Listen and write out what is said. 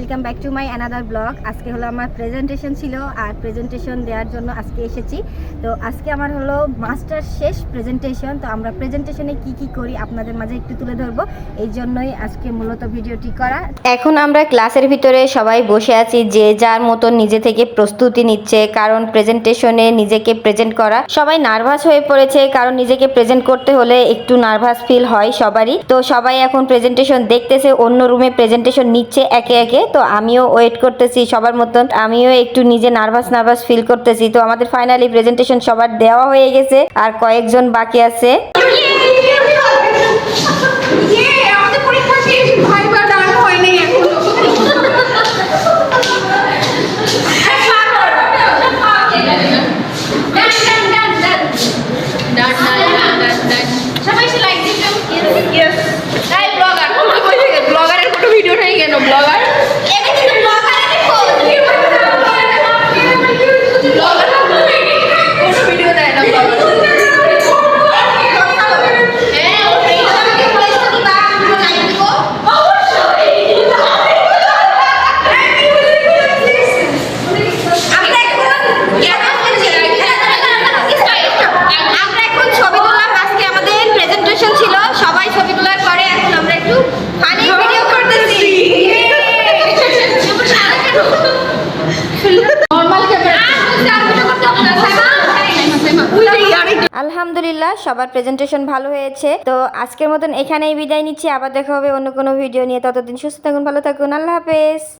Welcome back to my another blog আজকে হলো আমার প্রেজেন্টেশন ছিল আর প্রেজেন্টেশন দেওয়ার জন্য আজকে এসেছি। তো আজকে আমার হলো মাস্টার শেষ প্রেজেন্টেশন তো আমরা প্রেজেন্টেশনে কি কি করি আপনাদের মাঝে একটু তুলে ধরবো। এই জন্যই আজকে মূলত ভিডিওটি করা। এখন আমরা ক্লাসের ভিতরে সবাই বসে আছি। যে যার মতো নিজে থেকে প্রস্তুতি নিচ্ছে, কারণ প্রেজেন্টেশনে নিজেকে প্রেজেন্ট করা সবাই নার্ভাস হয়ে পড়েছে। কারণ নিজেকে প্রেজেন্ট করতে হলে একটু নার্ভাস ফিল হয় সবারই। তো সবাই এখন প্রেজেন্টেশন দেখতেছে, অন্য রুমে প্রেজেন্টেশন নিচ্ছে একে একে। তো আমিও ওয়েট করতেছি সবার মতন আমিও একটু নিজে নার্ভাস নার্ভাস ফিল করতেছি তো আমাদের ফাইনালি প্রেজেন্টেশন সবার দেওয়া হয়ে গেছে আর কয়েকজন বাকি আছে আমাদের পরীক্ষা শেষ ভাইবা ডান হয় নাই এখনও সবাই লাইক দিছো ইয়েস তাই ব্লগার তোমরা কই থেকে ব্লগারের ফটো ভিডিও নাই কেন ব্লগার এটা কিন্তু ব্লগারের ফটো ব্লগার ফটো ভিডিও দেয় না ব্লগার হ্যাঁ ওই আমাকে বলেছ কি বা আমরা লাইক দিব আমরা এখন আমরা এখন ছবি তোলার আজকে আমাদের প্রেজেন্টেশন ছিল সবাই ছবি তোলার পরে এখন আমরা একটু ফানি ভিডিও করতেছি আলহামদুলিল্লাহ, সবার প্রেজেন্টেশন ভালো হয়েছে। তো আজকের মতন এখানেই বিদায় নিচ্ছি। আবার দেখা হবে অন্য কোনো ভিডিও নিয়ে। ততদিন সুস্থ থাকুন, ভালো থাকুন। আল্লাহ হাফেজ।